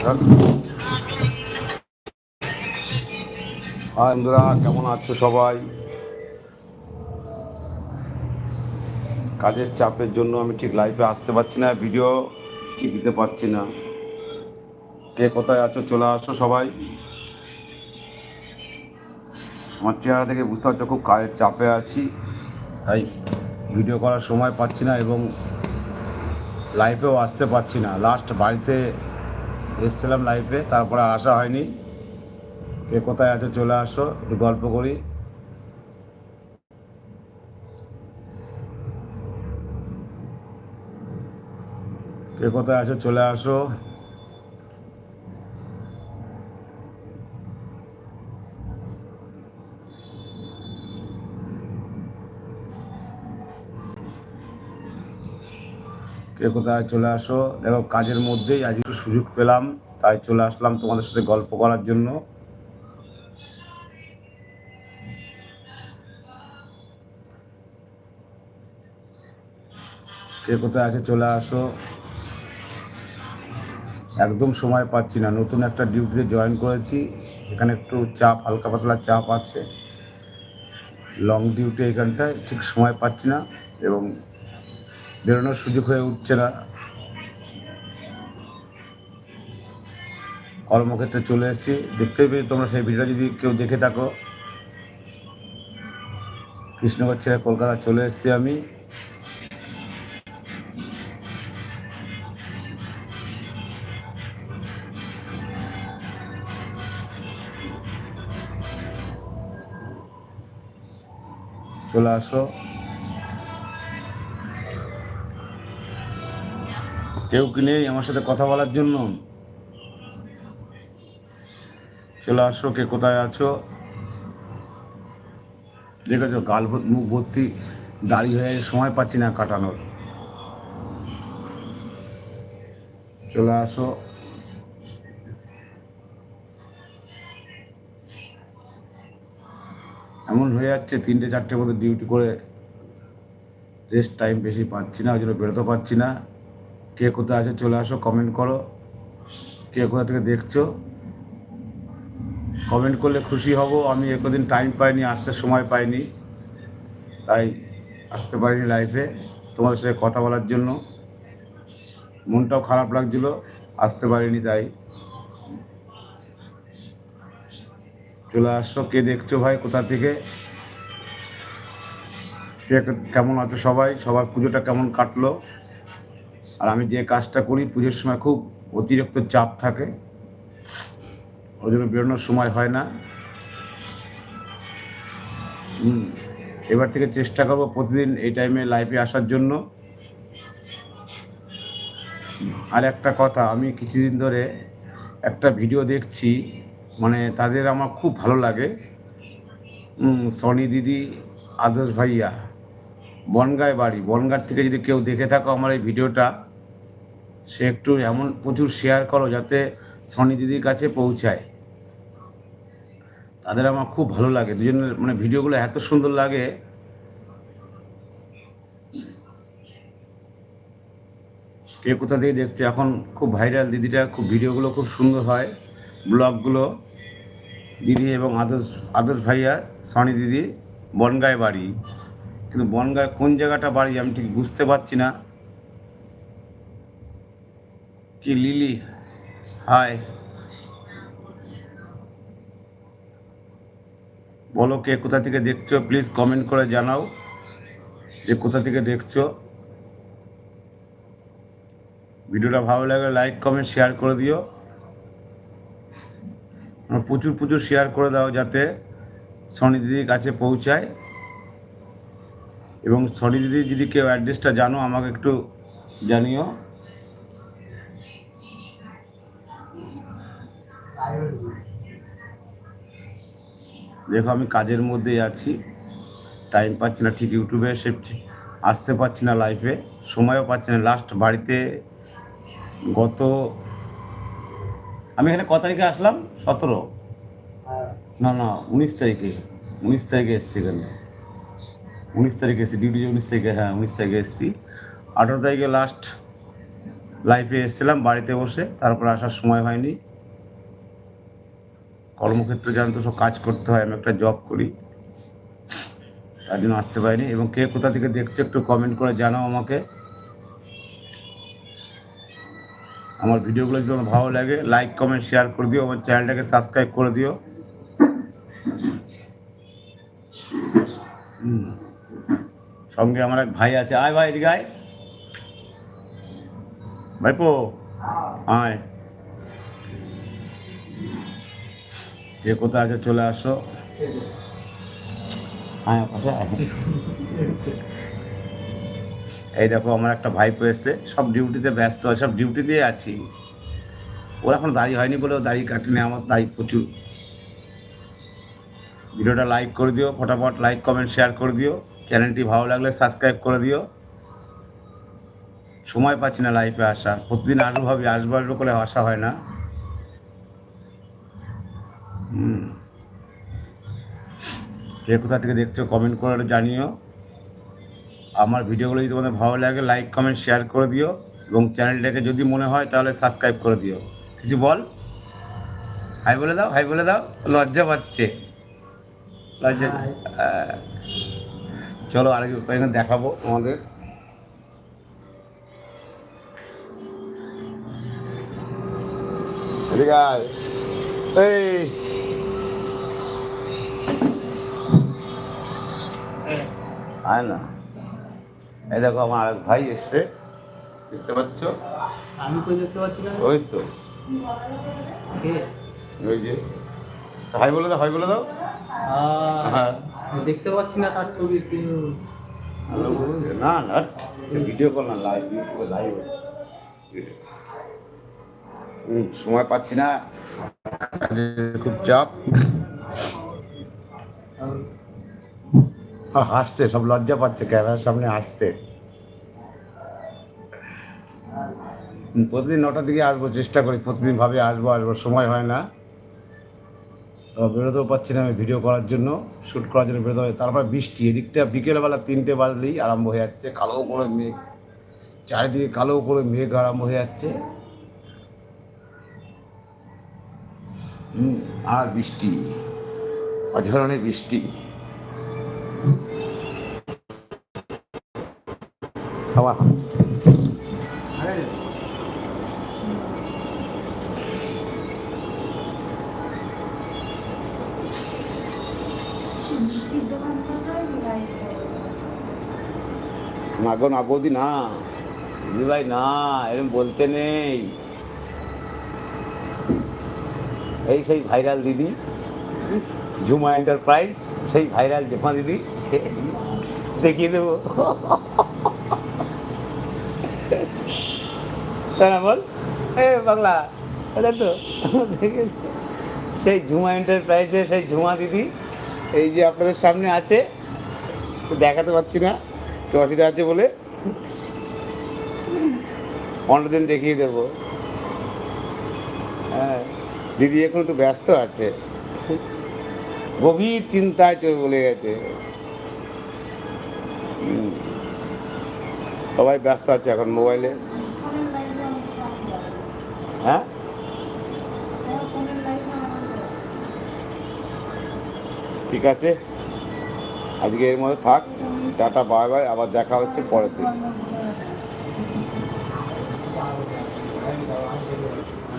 High বন্ধুরা কেমন আছো সবাই? কাজের চাপের জন্য আমি ঠিক লাইভে আসতে পারছি না ভিডিও ঠিক দিতে পারছি না। কে কোথায় আছো, চলে আসো সবাই। আমার চেহারা থেকে বুঝতে পারছ খুব কাজের চাপে আছি, তাই ভিডিও করার সময় পাচ্ছি না এবং লাইভেও আসতে পারছি না। লাস্ট বাড়িতে এসেছিলাম লাইফে তারপরে আসা হয়নি। কে কোথায় আছে চলে আসো, একটু গল্প করি। কে কোথায় আছো চলে আসো। কোথায় চলে আসো। দেখো, কাজের মধ্যেই আজ একটু সুযোগ পেলাম, তাই চলে আসলাম তোমাদের সাথে গল্প করার জন্য। কে কোথায় আছে চলে আসো। একদম সময় পাচ্ছি না, নতুন একটা ডিউটিতে জয়েন করেছি। এখানে একটু চাপ, হালকা পাতলা চাপ আছে। লং ডিউটি এখানটায়, ঠিক সময় পাচ্ছি না এবং বেরোনোর সুযোগ হয়ে উঠছে না। কর্মক্ষেত্রে চলে এসেছি। দেখতেই পেয়ে তোমরা সেই ভিডিওটা যদি কেউ দেখে থাকো। কৃষ্ণগর ছেড়ে কলকাতা চলে এসেছি আমি। চলে আসো। কেউ কি নেই আমার সাথে কথা বলার জন্য? চলে আসো, কে কোথায় আছো? দেখেছ, গাল মুখ ভর্তি, দাড়ি হয়ে সময় পাচ্ছি না কাটানোর। চলে আসো। এমন হয়ে যাচ্ছে, তিনটে চারটে মতো ডিউটি করে রেস্ট টাইম বেশি পাচ্ছি না, ওই জন্য বেরোতে পারছি না। কে কোথায় আছে চলে আসো কমেন্ট করো। কে কোথা থেকে দেখছ? কমেন্ট করলে খুশি হব। আমি একদিন টাইম পাইনি, আসতে সময় পাইনি। তাই আসতে পারিনি লাইফে তোমাদের সাথে কথা বলার জন্য। মনটাও খারাপ লাগছিল, আসতে পারিনি তাই। চলে আসো, কে দেখছ ভাই, কোথা থেকে? কেমন আছো সবাই? সবার পুজোটা কেমন কাটলো? আর আমি যে কাজটা করি, পুজোর সময় খুব অতিরিক্ত চাপ থাকে। ওই জন্য বেরোনোর সময় হয় না। এবার থেকে চেষ্টা করব প্রতিদিন এই টাইমে লাইভে আসার জন্য। আর একটা কথা, আমি কিছুদিন ধরে একটা ভিডিও দেখছি মানে তাদের আমার খুব ভালো লাগে। সনি দিদি, আদর্শ ভাইয়া, বনগায় বাড়ি। বনগার থেকে যদি কেউ দেখে থাকো আমার এই ভিডিওটা সে একটু এমন প্রচুর শেয়ার করো যাতে সনি দিদির কাছে পৌঁছায়। তাদের আমার খুব ভালো লাগে। দুজনের মানে ভিডিওগুলো এত সুন্দর লাগে। কে কোথা থেকে দেখছে? এখন খুব ভাইরাল দিদিটা খুব ভিডিওগুলো খুব সুন্দর হয় ব্লগগুলো দিদি এবং আদর্শ আদর্শ ভাইয়া, সনি দিদি, বনগায় বাড়ি। কিন্তু বনগায় কোন জায়গাটা বাড়ি আমি ঠিক বুঝতে পারছি না। কি, লিলি? হাই। বলো কে কোথা থেকে দেখছ? প্লিজ কমেন্ট করে জানাও যে কোথা থেকে দেখছ। ভিডিওটা ভালো লাগলে লাইক, কমেন্ট, শেয়ার করে দিও। প্রচুর প্রচুর শেয়ার করে দাও যাতে সনি দিদির কাছে পৌঁছায়। এবং সনি দিদি যদি কেউ অ্যাড্রেসটা জানো, আমাকে একটু জানিও। দেখো আমি কাজের মধ্যেই আছি। টাইম পাচ্ছি না ঠিক ইউটিউবে এসে আসতে পারছি না লাইফে সময়ও পাচ্ছি না। লাস্ট বাড়িতে গত আমি এখানে ক তারিখে আসলাম? সতেরো? না না উনিশ তারিখে উনিশ তারিখে এসেছি এখানে। উনিশ তারিখে এসেছি ডিউটি উনিশ তারিখে হ্যাঁ উনিশ তারিখে এসেছি। আঠেরো তারিখে লাস্ট লাইফে এসেছিলাম বাড়িতে বসে তারপর আসার সময় হয়নি। কর্মক্ষেত্রে জানো তো সব কাজ করতে হয়, আমি একটা জব করি। তার জন্য আসতে পারিনি এবং কে কোথা থেকে দেখছ একটু কমেন্ট করে জানাও আমাকে। আমার ভিডিওগুলো যদি তোমার ভালো লাগে লাইক কমেন্ট শেয়ার করে দিও, আমার চ্যানেলটাকে সাবস্ক্রাইব করে দিও। সঙ্গে আমার এক ভাই আছে। আয় ভাই, এদিকে আয়। ভাইপো, আয়। কে কোথায় আছে চলে আসো। আয় এই দেখো, আমার একটা ভাইপো এসছে। সব ডিউটিতে ব্যস্ত আছে সব ডিউটি দিয়ে আছি। ও এখন দাড়ি হয়নি বলেও দাড়ি কাটেনি, আমার দাড়ি প্রচুর। ভিডিওটা লাইক করে দিও, ফটাফট লাইক কমেন্ট শেয়ার করে দিও। চ্যানেলটি ভালো লাগলে সাবস্ক্রাইব করে দিও। সময় পাচ্ছি না লাইফে আসা প্রতিদিন আসব ভাবি, আসব আসব করে আসা হয় না। হুম। কে কোথা থেকে দেখছ কমেন্ট করে জানিও। আমার ভিডিওগুলো যদি তোমাদের ভালো লাগে লাইক কমেন্ট শেয়ার করে দিও। এবং চ্যানেলটাকে যদি মনে হয় তাহলে সাবস্ক্রাইব করে দিও। কিছু বল? হাই বলে দাও হাই বলে দাও। লজ্জা পাচ্ছে। লজ্জা চলো আরেক এখানে দেখাবো তোমাদের। এদিকে এই। আয় না। এই দেখো আমার আরেক ভাই এসছে দেখতে পাচ্ছ? আমি কই দেখতে পাচ্ছি না? ওই তো। ওই যে। হাই বলে দাও হাই বলে দাও। হ্যাঁ। দেখতে পাচ্ছি না তার ছবি না না ভিডিও কল না লাইভ লাইভ সময় পাচ্ছি না। খুব চাপ। হ্যাঁ, হাসছে সব লজ্জা পাচ্ছে ক্যামেরার সামনে হুম, প্রতিদিন নটার দিকে আসব চেষ্টা করি প্রতিদিন ভাবে আসব আসব সময় হয় না। বেরোতেও পারছি না আমি ভিডিও করার জন্য শ্যুট করার জন্য বেরোতে হবে তারপর বৃষ্টি এদিকটা বিকেলবেলা তিনটে বাজলেই আরম্ভ হয়ে যাচ্ছে কালো করে মেঘ। চারিদিকে কালো করে মেঘ আরম্ভ হয়ে যাচ্ছে। আর বৃষ্টি অঝরণে বৃষ্টি। খাওয়া আরে না গো, না বৌদি, না। দিদি ভাই, না এরকম বলতে নেই। এই সেই ভাইরাল দিদি, ঝুমা এন্টারপ্রাইজ সেই ভাইরাল জেমা দিদি, দেখিয়ে দেবো। তাই বল। এ, বাংলা, এটা তো সেই ঝুমা এন্টারপ্রাইজের সেই ঝুমা দিদি, এই যে আপনাদের সামনে আছে, দেখাতে পারছি না, একটু অসুবিধা আছে বলে। অন্যদিন দেখিয়ে দেবো। হ্যাঁ দিদি এখন একটু ব্যস্ত আছে। গভীর চিন্তায় চলে বলে গেছে। সবাই ব্যস্ত আছে এখন মোবাইলে। হ্যাঁ? ঠিক আছে? আজকে এর মধ্যে থাক। Tata, bye bye. আবার দেখা হচ্ছে পরের দিন।